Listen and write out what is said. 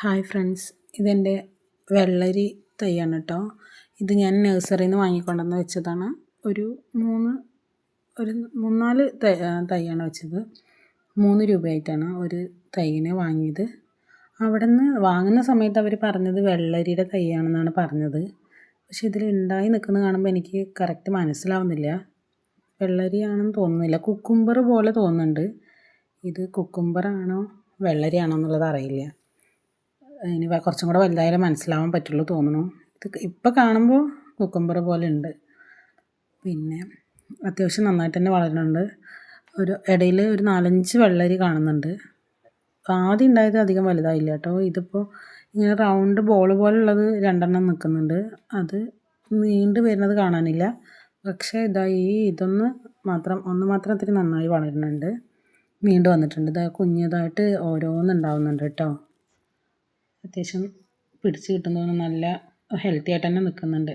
Hi friends ഇതെന്റെ വെള്ളരി തൈയാണ് കേട്ടോ. ഇത് ഞാൻ നഴ്സറിയിൽ നിന്ന് വാങ്ങിക്കൊണ്ടുവന്ന് വെച്ചതാണ്. ഒരു മൂന്ന് ഒരു മൂന്നാൽ തൈയാണ് വെച്ചത്. മൂന്ന് രൂപയായിട്ടാണ് ഒരു തൈയിന് വാങ്ങിയത്. അവിടെ നിന്ന് വാങ്ങുന്ന സമയത്ത് അവർ പറഞ്ഞത് വെള്ളരിയുടെ തൈയാണെന്നാണ് പറഞ്ഞത്. പക്ഷെ ഇതിൽ ഉണ്ടായി നിൽക്കുന്നത് കാണുമ്പോൾ എനിക്ക് കറക്റ്റ് മനസ്സിലാവുന്നില്ല. വെള്ളരിയാണെന്ന് തോന്നുന്നില്ല. കുക്കുംബർ പോലെ തോന്നുന്നുണ്ട്. ഇത് കുക്കുംബറാണോ വെള്ളരിയാണോ എന്നുള്ളത് അറിയില്ല. ഇനി കുറച്ചും കൂടെ വലുതായാലേ മനസ്സിലാവാൻ പറ്റുള്ളൂ തോന്നുന്നു. ഇത് ഇപ്പം കാണുമ്പോൾ കുക്കുംബർ പോലെ ഉണ്ട്. പിന്നെ അത്യാവശ്യം നന്നായിട്ട് തന്നെ വളരുന്നുണ്ട്. ഒരു ഇടയിൽ ഒരു നാലഞ്ച് വെള്ളരി കാണുന്നുണ്ട്. ആദ്യം ഉണ്ടായത് അധികം വലുതായില്ല കേട്ടോ. ഇതിപ്പോൾ ഇങ്ങനെ റൗണ്ട് ബോൾ പോലുള്ളത് രണ്ടെണ്ണം നിൽക്കുന്നുണ്ട്. അത് നീണ്ടു വരുന്നത് കാണാനില്ല. പക്ഷേ ഇതാ ഈ ഇതൊന്ന് മാത്രം ഒന്ന് മാത്രം ഇത്തിരി നന്നായി വളരുന്നുണ്ട്. നീണ്ടു വന്നിട്ടുണ്ട്. ഇതാ കുഞ്ഞതായിട്ട് ഓരോന്നുണ്ടാവുന്നുണ്ട് കേട്ടോ. അത്യാവശ്യം പിടിച്ച് കിട്ടുന്നതിന് നല്ല ഹെൽത്തി ആയിട്ട് തന്നെ നിൽക്കുന്നുണ്ട്